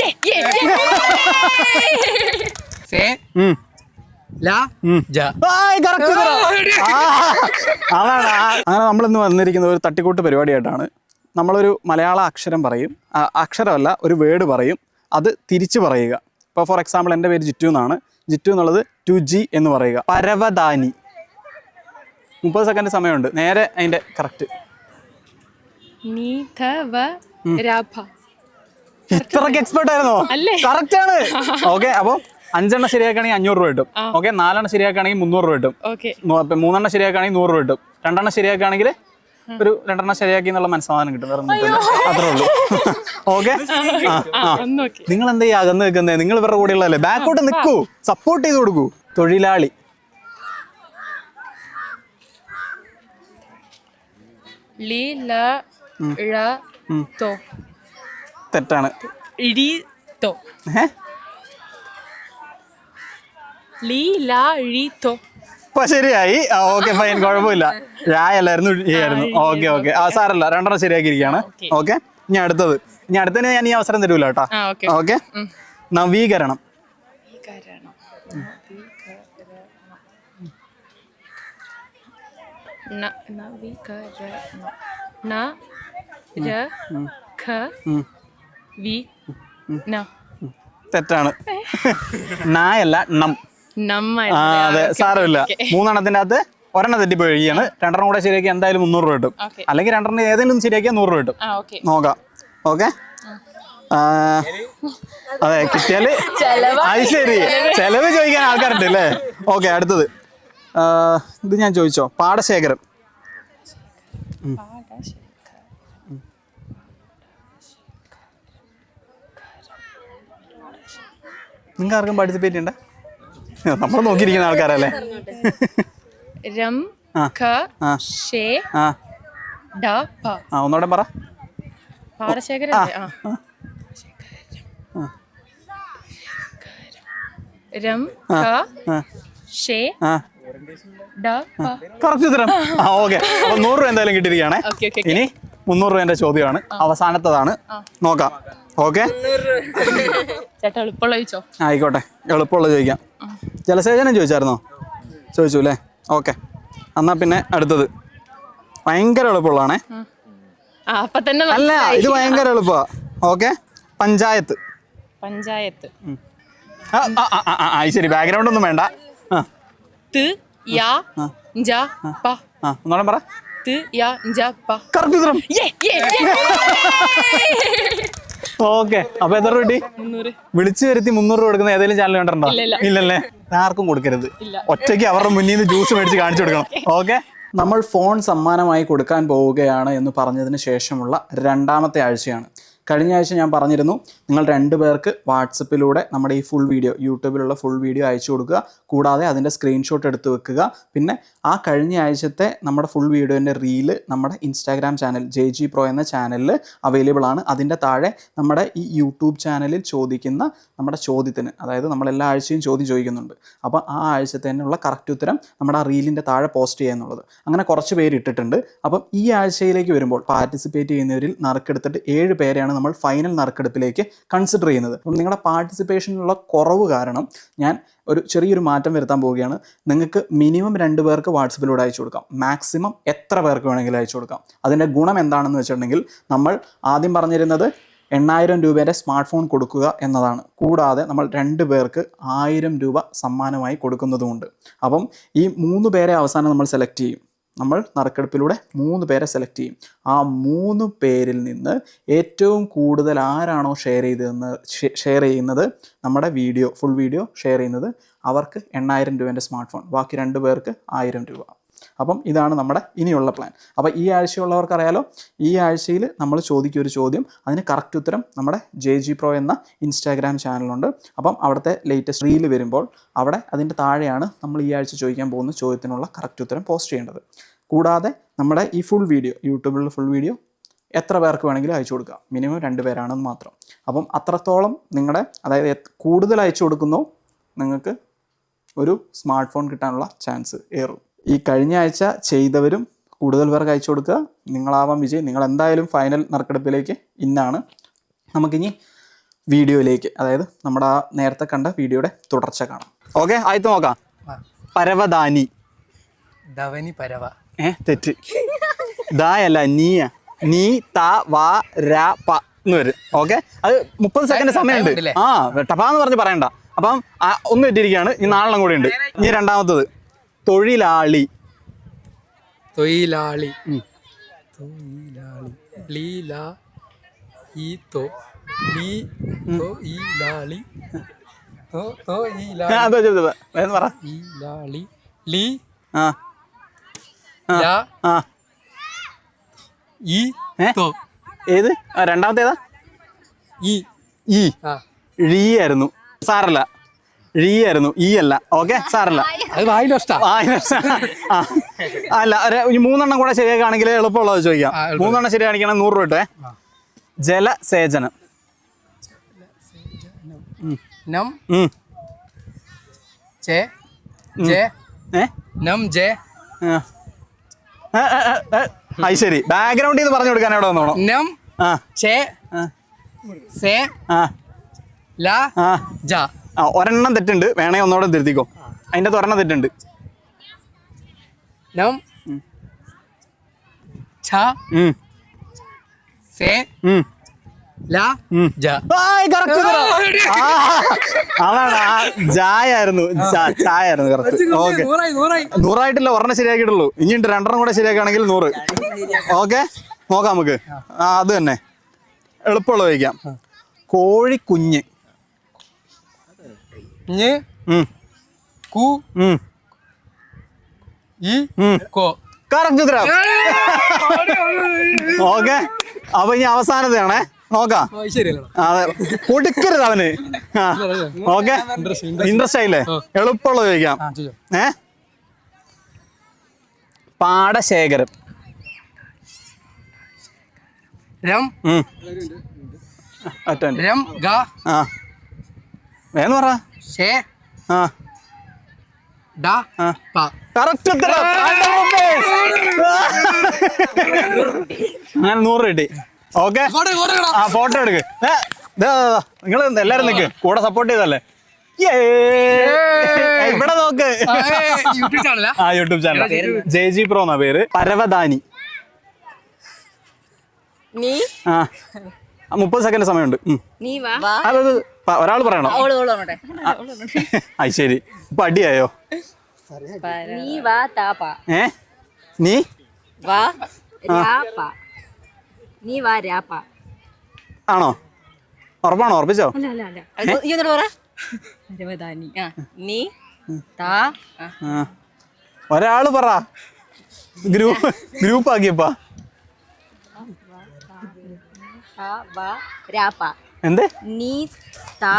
യേ. Say അതാണ് അങ്ങനെ നമ്മൾ ഇന്ന് വന്നിരിക്കുന്ന ഒരു തട്ടിക്കൂട്ട് പരിപാടിയായിട്ടാണ്. നമ്മളൊരു മലയാള അക്ഷരം പറയും. അക്ഷരമല്ല ഒരു വേർഡ് പറയും. അത് തിരിച്ചു പറയുക. ഇപ്പോൾ ഫോർ എക്സാമ്പിൾ എന്റെ പേര് ജിറ്റു എന്നാണ്. ജിറ്റു എന്നുള്ളത് ടു ജി എന്ന് പറയുക. പരവദാനി മുപ്പത് സെക്കൻഡ് സമയമുണ്ട്. നേരെ അതിന്റെ കറക്റ്റ് നീ ഇത്രക്ക് എക്സ്പെർട്ട് ആയിരുന്നോ? കറക്റ്റ് ആണ്. ഓക്കെ അപ്പോൾ അഞ്ചെണ്ണം ശരിയാക്കുകയാണെങ്കിൽ അഞ്ഞൂറ് രൂപ കിട്ടും. ഓക്കെ നാലെണ്ണം ശരിയാക്കുകയാണെങ്കിൽ മുന്നൂറ് രൂപ കിട്ടും. ഓക്കെ മൂന്നെണ്ണം ശരിയാക്കുകയാണെങ്കിൽ നൂറ് രൂപ കിട്ടും. രണ്ടെണ്ണം ശരിയാക്കുകയാണെങ്കിൽ ഒരു രണ്ടെണ്ണം ശരിയാക്കി എന്നുള്ള മനസ്സമാധാനം കിട്ടും. വേറെ. അത്രേ ഉള്ളൂ. ഓക്കെ നിങ്ങൾ എന്താ ഈ അകന്ന് നിൽക്കുന്നത് നിങ്ങൾ ഇവരുടെ കൂടെയുള്ളതല്ലേ? ബാക്കോട്ട് നിൽക്കൂ. സപ്പോർട്ട് ചെയ്ത് കൊടുക്കൂ. തൊഴിലാളി. ലീ ല ഴ തോ. തെറ്റാണ്. ഇടി തോ. ഏ? ലി ല ഴി തോ. ഇപ്പൊ ശരിയായി. Okay fine. കുഴപ്പമില്ല. രായല്ലായിരുന്നു ഇഴിയായിരുന്നു ഓക്കെ ഓക്കെ. ആ സാറല്ല രണ്ടെണ്ണം ശരിയാക്കിയിരിക്കുകയാണ്. ഓക്കെ. ഇനി അടുത്തത്. ഇനി അടുത്തതിന് ഞാൻ ഈ അവസരം തരൂല കേട്ടോ. ഓക്കെ. നവീകരണം. ന നവീകരണം. ന ര ഖ ഉം. വി. ന. തെറ്റാണ്. നായല്ല നം. ആ അതെ. സാരമില്ല. മൂന്നെണ്ണത്തിന്റെ അകത്ത് ഒരെണ്ണം തെറ്റിപ്പോയിരിക്കുകയാണ്. രണ്ടെണ്ണം കൂടെ ശരിയാക്കി എന്തായാലും മുന്നൂറ് രൂപ കിട്ടും. അല്ലെങ്കിൽ രണ്ടെണ്ണം ഏതെങ്കിലും ശരിയാക്കിയാൽ നൂറ് രൂപ കിട്ടും. നോക്കാം. ഓക്കെ? അതെ കിട്ടിയാൽ അത് ശരി. ചെലവ് ചോദിക്കാൻ ആൾക്കാരുണ്ട് അല്ലേ? ഓക്കെ അടുത്തത്. ഇത് ഞാൻ ചോദിച്ചോ? പാടശേഖരം. നിങ്ങൾക്ക് ആർക്കും പാർട്ടിസിപ്പേറ്റ് ചെയ്യണ്ട? നമ്മൾ നോക്കിയിരിക്കുന്ന ആൾക്കാരല്ലേ? രം ഖ. ഷേ ഡ പ. ആ ഒന്നോടെ പറ. പാടശേഖരൻ ആ. രം ഖ ഷേ ഡ പ. കറക്റ്റ് ഉത്തരം. ആ ഓക്കെ. അപ്പൊ നൂറ് രൂപ എന്തായാലും കിട്ടിയിരിക്കുകയാണേ. ഇനി മുന്നൂറ് രൂപേന്റെ ചോദ്യമാണ്. അവസാനത്തതാണ്. നോക്കാം. ഓക്കെ? ചേട്ടാ എളുപ്പമുള്ള ചോദിച്ചോ? ആയിക്കോട്ടെ എളുപ്പമുള്ള ചോദിക്കാം. ജലസേചനം ചോദിച്ചായിരുന്നോ? ചോദിച്ചു അല്ലേ? ഓക്കെ. എന്നാ പിന്നെ അടുത്തത്. ഭയങ്കര എളുപ്പമുള്ളതാണേ. ആ അപ്പൊ തന്നെ അല്ല ഇത് ഭയങ്കര എളുപ്പമാ ഓക്കെ. പഞ്ചായത്ത്. പഞ്ചായത്ത്. ശരി. ബാക്ക്ഗ്രൗണ്ട് ഒന്നും വേണ്ട. ഒന്നോടെ പറ. ത് ഓക്കെ. അപ്പൊ എത്ര രൂപ കിട്ടി വിളിച്ചു വരുത്തി മുന്നൂറ് രൂപ കൊടുക്കുന്ന ഏതെങ്കിലും ചാനൽ കണ്ടിട്ടുണ്ടോ? ഇല്ല. ഇല്ലല്ലേ? ആർക്കും കൊടുക്കരുത്. ഒറ്റയ്ക്ക് അവരുടെ മുന്നിൽ നിന്ന് ജ്യൂസ് മേടിച്ച് കാണിച്ചു കൊടുക്കണം. ഓക്കെ. നമ്മൾ ഫോൺ സമ്മാനമായി കൊടുക്കാൻ പോവുകയാണ് എന്ന് പറഞ്ഞതിന് ശേഷമുള്ള രണ്ടാമത്തെ ആഴ്ചയാണ്. കഴിഞ്ഞ ആഴ്ച ഞാൻ പറഞ്ഞിരുന്നു നിങ്ങൾ രണ്ട് പേർക്ക് വാട്സപ്പിലൂടെ നമ്മുടെ ഈ ഫുൾ വീഡിയോ യൂട്യൂബിലുള്ള ഫുൾ വീഡിയോ അയച്ചു കൊടുക്കുക. കൂടാതെ അതിന്റെ സ്ക്രീൻഷോട്ട് എടുത്ത് വെക്കുക. പിന്നെ ആ കഴിഞ്ഞ ആഴ്ചത്തെ നമ്മുടെ ഫുൾ വീഡിയോന്റെ റീൽ നമ്മുടെ Instagram channel J G pro എന്ന ചാനലിൽ അവൈലബിൾ ആണ്. അതിന്റെ താഴെ നമ്മുടെ ഈ യൂട്യൂബ് ചാനലിൽ ചോദിക്കുന്ന നമ്മുടെ ചോദ്യത്തിന് അതായത് നമ്മൾ എല്ലാ ആഴ്ചയും ചോദ്യം ചോദിക്കുന്നുണ്ട്. അപ്പോൾ ആ ആഴ്ചത്തേനുള്ള കറക്റ്റ് ഉത്തരം നമ്മുടെ ആ റീലിന്റെ താഴെ പോസ്റ്റ് ചെയ്യുക എന്നുള്ളത്. അങ്ങനെ കുറച്ച് പേര് ഇട്ടിട്ടുണ്ട്. അപ്പം ഈ ആഴ്ചയിലേക്ക് വരുമ്പോൾ പാർട്ടിസിപ്പേറ്റ് ചെയ്യുന്നവരിൽ നറുക്കെടുത്തിട്ട് ഏഴ് പേരെയാണ് നമ്മൾ ഫൈനൽ നറുക്കെടുപ്പിലേക്ക് കൺസിഡർ ചെയ്യുന്നത്. അപ്പം നിങ്ങളുടെ പാർട്ടിസിപ്പേഷനിലുള്ള കുറവ് കാരണം ഞാൻ ഒരു ചെറിയൊരു മാറ്റം വരുത്താൻ പോവുകയാണ്. നിങ്ങൾക്ക് മിനിമം രണ്ട് പേർക്ക് വാട്സപ്പിലൂടെ അയച്ചു കൊടുക്കാം. മാക്സിമം എത്ര പേർക്ക് വേണമെങ്കിലും അയച്ചു കൊടുക്കാം. അതിന്റെ ഗുണം എന്താണെന്ന് വെച്ചിട്ടുണ്ടെങ്കിൽ നമ്മൾ ആദ്യം പറഞ്ഞിരുന്നത് എണ്ണായിരം രൂപയുടെ സ്മാർട്ട് ഫോൺ കൊടുക്കുക എന്നതാണ്. കൂടാതെ നമ്മൾ രണ്ട് പേർക്ക് ആയിരം രൂപ സമ്മാനമായി കൊടുക്കുന്നതുമുണ്ട്. അപ്പം ഈ മൂന്ന് പേരെ അവസാനം നമ്മൾ സെലക്ട് ചെയ്യും. നമ്മൾ നറുക്കെടുപ്പിലൂടെ മൂന്ന് പേരെ സെലക്ട് ചെയ്യും. ആ മൂന്ന് പേരിൽ നിന്ന് ഏറ്റവും കൂടുതൽ ആരാണോ ഷെയർ ചെയ്തതെന്ന് ഷെയർ ചെയ്യുന്നത് നമ്മുടെ വീഡിയോ ഫുൾ വീഡിയോ ഷെയർ ചെയ്യുന്നത് അവർക്ക് എണ്ണായിരം രൂപേന്റെ സ്മാർട്ട് ഫോൺ ബാക്കി രണ്ട് പേർക്ക് ആയിരം രൂപ. അപ്പം ഇതാണ് നമ്മുടെ ഇനിയുള്ള പ്ലാൻ അപ്പോൾ ഈ ആഴ്ചയുള്ളവർക്ക് അറിയാലോ ഈ ആഴ്ചയിൽ നമ്മൾ ചോദിക്കുക ഒരു ചോദ്യം അതിന് കറക്റ്റ് ഉത്തരം നമ്മുടെ ജെ ജി പ്രോ എന്ന ഇൻസ്റ്റാഗ്രാം ചാനലുണ്ട് അപ്പം അവിടുത്തെ ലേറ്റസ്റ്റ് റീൽ വരുമ്പോൾ അവിടെ അതിന്റെ താഴെയാണ് നമ്മൾ ഈ ആഴ്ച ചോദിക്കാൻ പോകുന്ന ചോദ്യത്തിനുള്ള കറക്റ്റ് ഉത്തരം പോസ്റ്റ് ചെയ്യേണ്ടത്. കൂടാതെ നമ്മുടെ ഈ ഫുൾ വീഡിയോ യൂട്യൂബിലുള്ള ഫുൾ വീഡിയോ എത്ര പേർക്ക് വേണമെങ്കിലും അയച്ചു കൊടുക്കുക മിനിമം രണ്ട് പേരാണെന്ന് മാത്രം. അപ്പം അത്രത്തോളം നിങ്ങളുടെ അതായത് കൂടുതൽ അയച്ചു കൊടുക്കുന്നോ നിങ്ങൾക്ക് ഒരു സ്മാർട്ട് ഫോൺ കിട്ടാനുള്ള ചാൻസ് ഏറും. ഈ കഴിഞ്ഞ ആഴ്ച ചെയ്തവരും കൂടുതൽ പേർക്ക് അയച്ചു കൊടുക്കുക. നിങ്ങളാവാം വിജയ്. നിങ്ങൾ എന്തായാലും ഫൈനൽ നറുക്കെടുപ്പിലേക്ക് ഇന്നാണ്. നമുക്കിനി വീഡിയോയിലേക്ക് അതായത് നമ്മുടെ ആ നേരത്തെ കണ്ട വീഡിയോയുടെ തുടർച്ച കാണാം. ഓക്കെ ആയിട്ട് നോക്കാം. പരവദാനി ധവനി പരവ. ഏ? തെറ്റ്. ദായല്ല നീയ. നീ ത വാ ര പ എന്ന് വരും. ഓക്കെ? അത് മുപ്പത് സെക്കൻഡ് സമയമുണ്ട്? ആ ടപാന്ന് പറഞ്ഞ് പറയണ്ട. അപ്പം ഒന്ന് തെറ്റിയിരിക്കുകയാണ് ഈ നാലെണ്ണം കൂടി ഉണ്ട്. ഇനി രണ്ടാമത്തത്. തൊഴിലാളി. തൊഴിലാളി. തൊഴിലാളി. ലീല ഈ തോ ലീ തൊഴിലാളി തോ തൊഴിലാളി. ആ, അതെ, അതെ, അതെ. വേഗം പറ. ഈലാളി ലീ. ആ ഈ തോ. ഏത്? ആ, രണ്ടാമത്തെ ഏതാ ഈ. ഈ. ആ. ഴീ ആയിരുന്നു. സാറല്ല. ഴീ ആയിരുന്നു. ഈ അല്ല. ഓക്കെ സാറല്ല. അത് ആ, ആ. അല്ല ഒരു- മൂന്നെണ്ണം കൂടെ ശരിയാക്കുകയാണെങ്കിൽ എളുപ്പമുള്ളത് ചോദിക്കാം. ആ, എളുപ്പം. മൂന്നെണ്ണം ശരിയാണെങ്കിൽ നൂറ് രൂപ ഇട്ടേ ജലസേചനം. നം. ഉം. ചേ. ജെ. ഏ? നം ജെ. ആ. അത് ശരി. ബാക്ക്ഗ്രൗണ്ടിൽ നിന്ന് പറഞ്ഞു കൊടുക്കാൻ എവിടെ വന്നോണം? നം ആ. ചേ സേ ആ. ലാ ആ. ജ. ആ ഒരെണ്ണം തെറ്റുണ്ട്. വേണേ ഒന്നോടെ തിരുത്തിക്കോ. അതിന്റെ അകത്ത് ഒരെണ്ണം തെറ്റുണ്ട്. നം ഛ സേ ജായായിരുന്നു ജാ- ചായായിരുന്നു കറക്റ്റ് ഓക്കെ. നൂറായി നൂറായി. നൂറായിട്ടില്ല ഒരെണ്ണം ശരിയാക്കിയിട്ടുള്ളൂ. ഇനിയുണ്ട് രണ്ടെണ്ണം കൂടെ ശരിയാക്കുകയാണെങ്കിൽ നൂറ്. ഓക്കെ? നോക്കാം നമുക്ക്. ആ അത് തന്നെ. എളുപ്പമുള്ള ചോദിക്കാം കോഴിക്കുഞ്ഞ്. കറക്റ്റ് ഉത്തരം. ഓക്കെ? അപ്പൊ ഇനി അവസാനത്തെയാണേ. നോക്കാം. അതെ കൊടുക്കരുത് അവന്. ഓക്കെ. ഇൻട്രസ്റ്റ് ആയില്ലേ? എളുപ്പമുള്ള ചോദിക്കാം. ഏ? പാടശേഖരം വേന്ന് പറ. ആ. അങ്ങനെ നൂറ് കിട്ടി. ഓക്കെ. ആ ഫോട്ടോ എടുക്ക്. നിങ്ങൾ എല്ലാരും നിക്ക്. കൂടെ സപ്പോർട്ട് ചെയ്തല്ലേ! ഇവിടെ നോക്ക്. യൂട്യൂബ് ചാനലാ ആ? YouTube channel J G pro എന്നാ പേര്. പരവദാനി നീ? ആ. മുപ്പത് സെക്കൻഡ് സമയമുണ്ട്. അതായത് നീ വാ. അത് ഒരാൾ പറയണോ. അത് ശരി. ഇപ്പൊ അടിയായോ? നീ വാ താപ്പ ഏ? നീ? വാ. നീ വാ രാപ്പ. ആണോ? ഉറപ്പാണോ? ഉറപ്പിച്ചോ? അല്ല അല്ല അല്ല. ഈ ഒന്നോട് പറ. പരവതാനി ആ നീ താ ആ, ആ. ഒരാൾ പറ. ഗ്രൂപ്പ് ഗ്രൂപ്പ് ആക്കിയപ്പാ വാ രാപ്പ. എന്ത്? നീ താ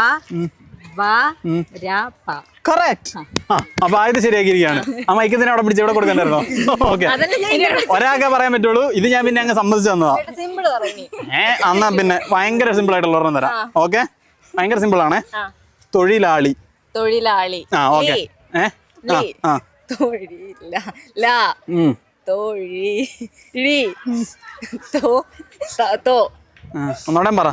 കറക്റ്റ് അപ്പൊ ആയത് ശരിയാക്കിയിരിക്കുകയാണ്. ആ മൈക്കത്തിന് അവിടെ പിടിച്ച് ഇവിടെ കൊടുക്കണ്ടായിരുന്നോ? ഓക്കെ ഒരാൾക്കേ പറയാൻ പറ്റുള്ളൂ. ഇത് ഞാൻ പിന്നെ അങ്ങ് സമ്മതിച്ചു തന്നതാ. ഏ എന്നാ പിന്നെ ഭയങ്കര സിമ്പിൾ ആയിട്ടുള്ള ഒരെണ്ണം തരാം. ഓക്കെ ഭയങ്കര സിമ്പിൾ ആണേ. തൊഴിലാളി. തൊഴിലാളി. ആ ഓക്കെ. ഏ? ആ, ഒന്നൂടെ പറ.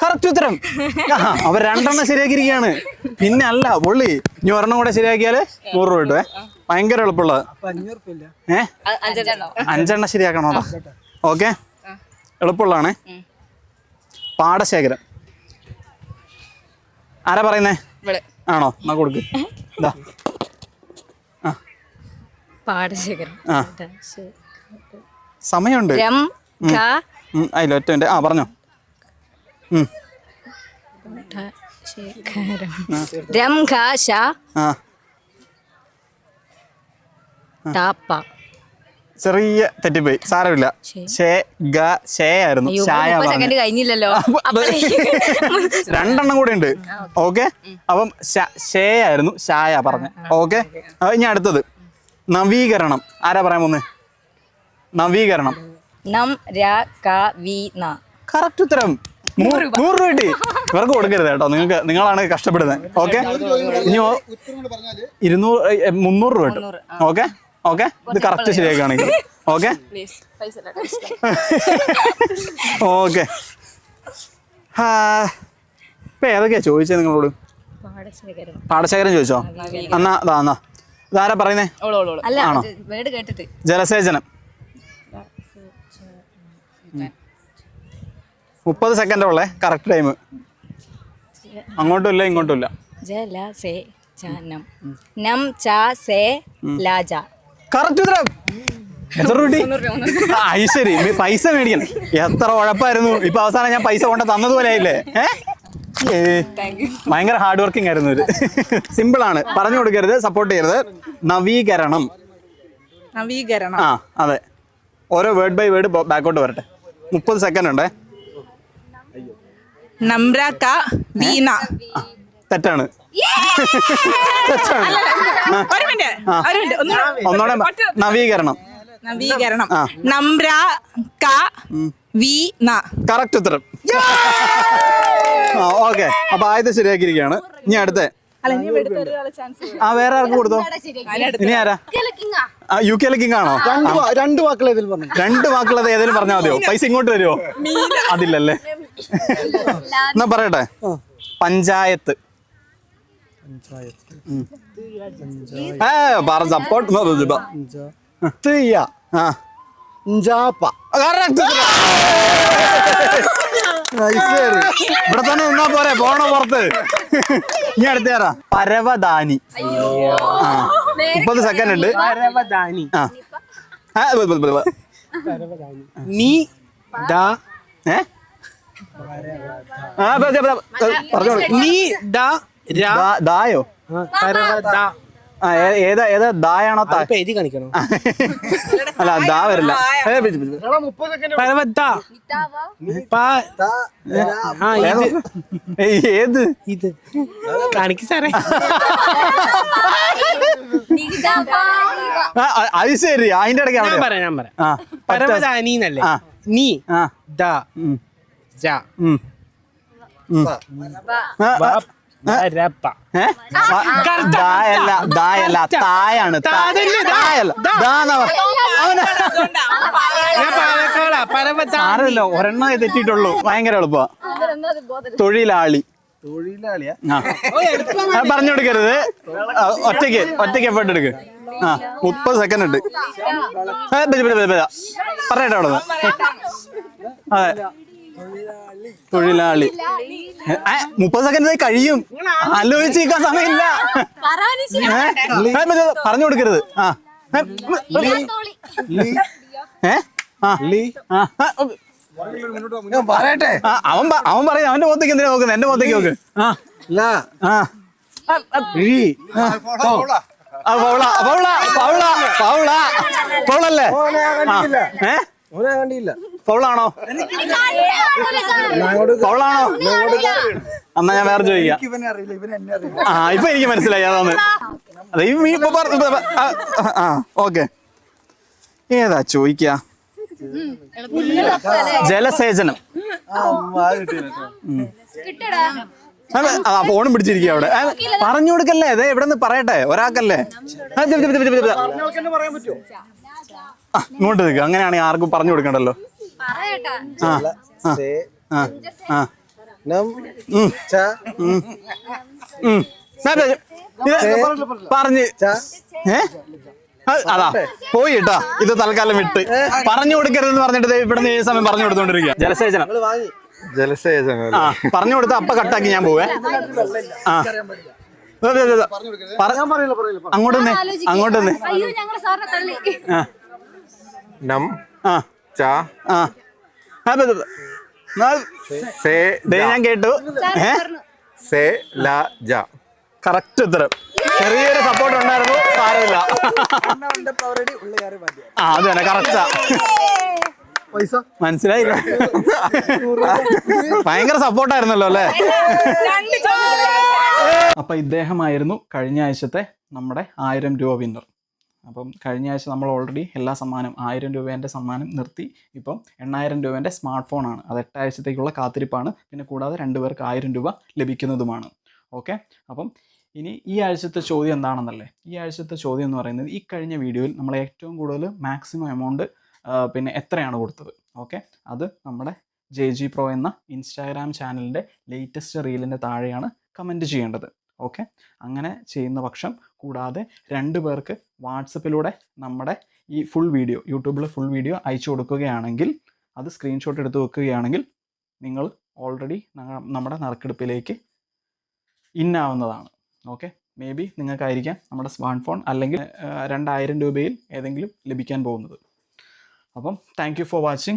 കറക്റ്റ് ഉത്തരം. അവർ അവ രണ്ടെണ്ണം ശരിയാക്കിയിരിക്കുകയാണ്. പിന്നെ അല്ല പൊള്ളി ഇനി ഒരെണ്ണം കൂടെ ശരിയാക്കിയാൽ നൂറ് രൂപ കിട്ടുവേ ഭയങ്കര എളുപ്പമുള്ളത്. ഏ? അഞ്ചെണ്ണം. ശരിയാക്കണോടാ ഓക്കെ. എളുപ്പമുള്ളതാണേ. പാടശേഖരം. ആരാ പറയുന്നേ? ആണോ? എന്നാ കൊടുക്ക്. ഇതാ പാടശേഖരം ആ. സമയമുണ്ട്. അതിൽ ഒറ്റ മിനിറ്റ് ആ. പറഞ്ഞോ ചെറിയ തെറ്റിപ്പോയി. സാരമില്ല. ആയിരുന്നു. കഴിഞ്ഞില്ലല്ലോ. രണ്ടെണ്ണം കൂടെ ഉണ്ട്. ഓക്കെ. അപ്പം ആയിരുന്നു. ഷായ പറഞ്ഞ. ഓക്കെ? ഇനി അടുത്തത്. നവീകരണം. ആരാ പറയാൻ പോന്നെ? നവീകരണം. നം ര ക വി ന. കറക്റ്റ് ഉത്തരം. നൂറ് നൂറ് രൂപ കിട്ടി. ഇവർക്ക് കൊടുക്കരുത് കേട്ടോ. നിങ്ങൾക്ക് നിങ്ങളാണ് കഷ്ടപ്പെടുന്നത്. ഓക്കെ ഇനി ഇരുന്നൂറ് മുന്നൂറ് രൂപ കിട്ടും. ഓക്കെ ഓക്കെ ഇത് കറക്റ്റ് ശരിയാക്കുകയാണെങ്കിൽ ഓക്കെ ഓക്കെ ഇപ്പൊ ഏതൊക്കെയാ ചോദിച്ചത് നിങ്ങളോട്? പാടശേഖരം. ചോദിച്ചോ? എന്നാ അതാ എന്നാ. ഇതാരാ പറയുന്നേ? അല്ല ആണോ? വേർഡ് കേട്ടിട്ട്. ജലസേചനം. മുപ്പത് സെക്കൻഡ് ഉള്ളേ കറക്റ്റ് ടൈം. അങ്ങോട്ടും ഇല്ല ഇങ്ങോട്ടും ഇല്ല ജല സേ ചനം നം ച സേ ലാജ കറക്റ്റ് ഉത്തരം. എത്ര രൂപ ഐശ്വരി പൈസ മേടിക്കണം. എത്ര ഉഴപ്പായിരുന്നു. ഇപ്പൊ അവസാനം ഞാൻ പൈസ കൊണ്ട് തന്നതുപോലെ ആയില്ലേ? ഏ? ഭയങ്കര ഹാർഡ് വർക്കിംഗ് ആയിരുന്നു ഇത് സിമ്പിൾ ആണ്. പറഞ്ഞു കൊടുക്കരുത് സപ്പോർട്ട് ചെയ്യരുത്. നവീകരണം. നവീകരണം. ആ അതെ. ഓരോ വേർഡ് ബൈ വേർഡ് ബാക്കോട്ട് വരട്ടെ. മുപ്പത് സെക്കൻഡ് ഉണ്ടേ? വീണ. തെറ്റാണ്. തെറ്റാണ്. ഒരു മിനിറ്റ്. ഒരു മിനിറ്റ്. ഒന്നുകൂടെ ഒന്നോടെ നവീകരണം. നവീകരണം. നമ്ര ക വീണ. കറക്റ്റ് ഉത്തരം. ആ ഓക്കെ. അപ്പൊ ആദ്യത്തെ ശരിയാക്കിയിരിക്കുകയാണ്. ഇനി അടുത്ത. അല്ല ഇനി എടുത്ത ഒരാളെ ചാൻസ് ആ വേറെ ആർക്ക് കൊടുത്തോ? ഇനി ആരാ? ആ, യു കെയിലെ കിങ് ആണോ രണ്ട് വാക്കുകൾ ഏതെങ്കിലും പറഞ്ഞു? രണ്ട് വാക്കുള്ളത് ഏതെങ്കിലും പറഞ്ഞാൽ മതിയോ? പൈസ ഇങ്ങോട്ട് വരുമോ അതില്ലല്ലേ? എന്നാ പറയട്ടെ? പഞ്ചായത്ത്. സപ്പോർട്ട് തീയ ആ. കറക്റ്റ്. ഇവിടെ തന്നെ നിന്നാ പോരെ പോണ പുറത്ത്? ഇനി അടുത്തേറാ പരവദാനി ആ മുപ്പത് സെക്കൻഡ് ഉണ്ട്. ആ. ആ, ബ- ബ- ബ- ബ. നീ ദാ. ഏ? ആ, ബ- ബ- ബ- ബ- പറഞ്ഞോളൂ നീ ദാ രാ. ദാ- ദായോ? ഏ- ഏതാ ഏതാ ദായാണോ താ? ഇപ്പൊ എഴുതി കാണിക്കണം? അല്ല ദാ വരില്ല. ഏത്? ഇത്. കാണിക്ക് സാറേ. അത് ശരി അതിന്റെ ഇടയ്ക്ക് ഞാൻ പറയാം ഞാൻ പറയാം. പരമദാനീന്നല്ലേ. നീ ദാ. ജാ. ദായല്ല ദായല്ല തായാണ് താ- തായല്ല ദാന്നാ പറ- അവന് ഞാൻ പാലക്കാടാ പരവതാ സാരമില്ല ഒരെണ്ണം തെറ്റിയിട്ടുള്ളൂ ഭയങ്കര എളുപ്പ തൊഴിലാളി. തൊഴിലാളിയാ? പറഞ്ഞു കൊടുക്കരുത്. ഒറ്റയ്ക്ക് ഒറ്റയ്ക്ക് എഫേർട്ട് എടുക്ക്. ആ മുപ്പത് സെക്കൻഡ് ഉണ്ട്. പറയട്ടെ അവിടെ അതെ. തൊഴിലാളി. മുപ്പത് സെക്കൻഡ് കഴിയും. ആലോചിച്ച് നിൽക്കാൻ സമയമില്ല. പറഞ്ഞു കൊടുക്കരുത്. ആ. പറയട്ടെ. അവൻ അവൻ പറയും അവന്റെ മുഖത്തേക്ക് എന്തിനാ നോക്കുന്നത് എന്റെ മുഖത്തേക്ക് നോക്ക്. പൗളല്ലേ ഏ? കണ്ടില്ല പൗളാണോ ഫൗളാണോ? എന്നാ ഞാൻ വേറെ ചോദിക്കാം. ആ ഇപ്പൊ എനിക്ക് മനസ്സിലായി അതാണ്. ആ, ഓക്കെ. ഏതാ ചോദിക്ക? ജലസേചനം. ആ ഫോണും പിടിച്ചിരിക്കുക അവിടെ. പറഞ്ഞു കൊടുക്കല്ലേ? അതെ എവിടെ നിന്ന് പറയട്ടെ ഒരാൾക്കല്ലേ? ഇങ്ങോട്ട് നിൽക്കുക അങ്ങനെയാണെങ്കിൽ ആർക്കും പറഞ്ഞു കൊടുക്കണ്ടല്ലോ. നം ച പറഞ്ഞ് ഏ? അതാ പോയി കേട്ടാ. ഇത് തൽക്കാലം വിട്ട്. പറഞ്ഞു കൊടുക്കരുതെന്ന് പറഞ്ഞിട്ട് ദേ ഇവിടുന്ന് ഈ സമയം പറഞ്ഞു കൊടുത്തോണ്ടിരിക്കുക ജലസേചനം. വാങ്ങി. ജലസേചനം ആ പറഞ്ഞു കൊടുത്ത അപ്പ കട്ടാക്കി ഞാൻ പോവേ. ആ. അങ്ങോട്ട് അങ്ങോട്ട് അയ്യോ ഞങ്ങൾ സാറിനെ തള്ളി. നം. ആ. ച. ആ. സേ ഞാൻ കേട്ടു. സേ ല ജ. കറക്റ്റ് ഉത്തരം. ചെറിയൊരു സപ്പോർട്ട് ഉണ്ടായിരുന്നു സാരമില്ല. ആ അത് തന്നെ കറക്റ്റാ പൈസ? മനസ്സിലായില്ല. ഭയങ്കര സപ്പോർട്ടായിരുന്നല്ലോ അല്ലേ? അപ്പൊ ഇദ്ദേഹമായിരുന്നു കഴിഞ്ഞ ആഴ്ചത്തെ നമ്മുടെ ആയിരം രൂപ വിന്നർ അപ്പം കഴിഞ്ഞ ആഴ്ച നമ്മൾ ഓൾറെഡി എല്ലാ സമ്മാനം ആയിരം രൂപേന്റെ സമ്മാനം നിർത്തി. ഇപ്പം എണ്ണായിരം രൂപേന്റെ സ്മാർട്ട് ഫോണാണ് അത് എട്ടാഴ്ചത്തേക്കുള്ള കാത്തിരിപ്പാണ്. പിന്നെ കൂടാതെ രണ്ട് പേർക്ക് ആയിരം രൂപ ലഭിക്കുന്നതുമാണ്. ഓക്കെ അപ്പം ഇനി ഈ ആഴ്ചത്തെ ചോദ്യം എന്താണെന്നല്ലേ? ഈ ആഴ്ചത്തെ ചോദ്യം എന്ന് പറയുന്നത് ഈ കഴിഞ്ഞ വീഡിയോയിൽ നമ്മൾ ഏറ്റവും കൂടുതൽ മാക്സിമം എമൗണ്ട് പിന്നെ എത്രയാണ് കൊടുത്തത്? ഓക്കെ അത് നമ്മുടെ ജെ ജി പ്രോ എന്ന ഇൻസ്റ്റാഗ്രാം ചാനലിന്റെ ലേറ്റസ്റ്റ് റീലിന്റെ താഴെയാണ് കമന്റ് ചെയ്യേണ്ടത്. ഓക്കെ? അങ്ങനെ ചെയ്യുന്ന പക്ഷം കൂടാതെ രണ്ട് പേർക്ക് വാട്സപ്പിലൂടെ നമ്മുടെ ഈ ഫുൾ വീഡിയോ യൂട്യൂബിൽ ഫുൾ വീഡിയോ അയച്ചു കൊടുക്കുകയാണെങ്കിൽ അത് സ്ക്രീൻഷോട്ട് എടുത്ത് വെക്കുകയാണെങ്കിൽ നിങ്ങൾ ഓൾറെഡി നമ്മുടെ നറുക്കെടുപ്പിലേക്ക് ഇന്നാവുന്നതാണ് ഓക്കെ? മേ ബി നിങ്ങൾക്കായിരിക്കാം നമ്മുടെ സ്മാർട്ട് ഫോൺ അല്ലെങ്കിൽ രണ്ടായിരം രൂപയിൽ ഏതെങ്കിലും ലഭിക്കാൻ പോകുന്നത്. അപ്പം താങ്ക് ഫോർ വാച്ചിങ്